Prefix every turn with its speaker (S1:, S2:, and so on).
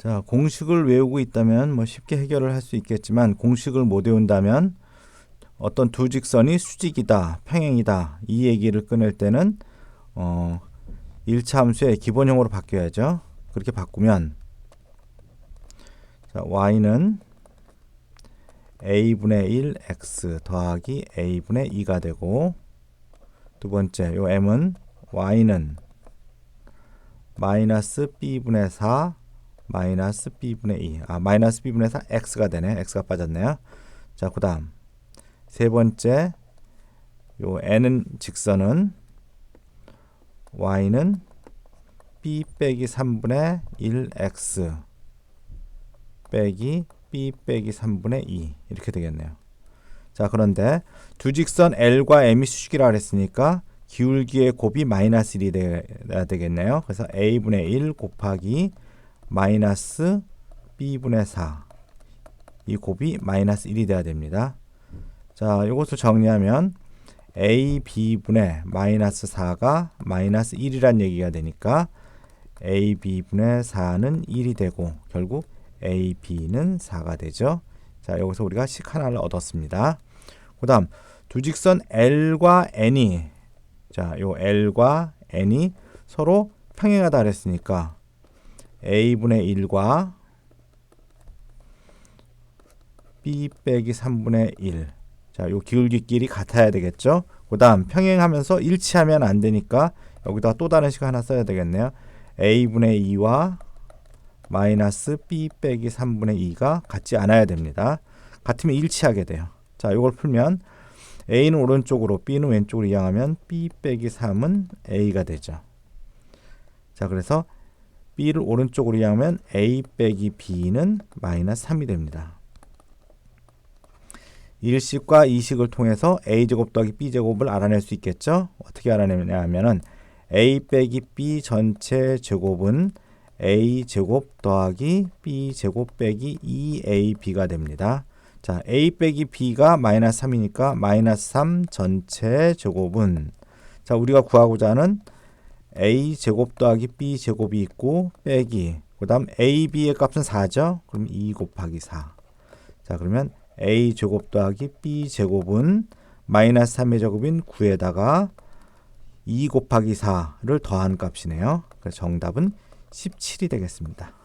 S1: 자, 공식을 외우고 있다면 뭐 쉽게 해결을 할 수 있겠지만 공식을 못 외운다면 어떤 두 직선이 수직이다, 평행이다 이 얘기를 꺼낼 때는 어 1차 함수의 기본형으로 바뀌어야죠. 그렇게 바꾸면 자, y는 a분의 1 x 더하기 a분의 2가 되고 두 번째 요 m은 y는 마이너스 b분의 4 마이너스 b분의 2. 아, 마이너스 b분의 4 x가 되네. x가 빠졌네요. 자, 그 다음 세 번째 요 n은 직선은 y는 b 빼기 3분의 1x 빼기 b 빼기 3분의 2 이렇게 되겠네요. 자, 그런데 두 직선 L과 M이 수직이라 그랬으니까 기울기의 곱이 마이너스 1이 돼야 되겠네요. 그래서 A분의 1 곱하기 마이너스 B분의 4. 이 곱이 마이너스 1이 돼야 됩니다. 자, 이것을 정리하면 A, B분의 마이너스 4가 마이너스 1이란 얘기가 되니까 A, B분의 4는 1이 되고 결국 A, B는 4가 되죠. 자, 여기서 우리가 식 하나를 얻었습니다. 그 다음, 두 직선 L과 N이, 자, 요 L과 N이 서로 평행하다 그랬으니까, A분의 1과 B 빼기 3분의 1. 자, 요 기울기끼리 같아야 되겠죠? 그 다음, 평행하면서 일치하면 안 되니까, 여기다 또 다른 식 하나 써야 되겠네요. A분의 2와 마이너스 b 빼기 3분의 2가 같지 않아야 됩니다. 같으면 일치하게 돼요. 자, 이걸 풀면 a는 오른쪽으로 b는 왼쪽으로 이양하면 b 빼기 3은 a가 되죠. 자, 그래서 b를 오른쪽으로 이양하면 a 빼기 b는 마이너스 3이 됩니다. 1식과 2식을 통해서 a제곱 더하기 b제곱을 알아낼 수 있겠죠? 어떻게 알아내냐 하면은 a 빼기 b 전체 제곱은 a 제곱 더하기 b 제곱 빼기 2ab가 됩니다. 자, a 빼기 b가 마이너스 3이니까 마이너스 3 전체 제곱은 자, 우리가 구하고자 하는 a 제곱 더하기 b 제곱이 있고 빼기 그 다음 a, b의 값은 4죠. 그럼 2 곱하기 4. 자, 그러면 a 제곱 더하기 b 제곱은 마이너스 3의 제곱인 9에다가 2 곱하기 4를 더한 값이네요. 그래서 정답은 17이 되겠습니다.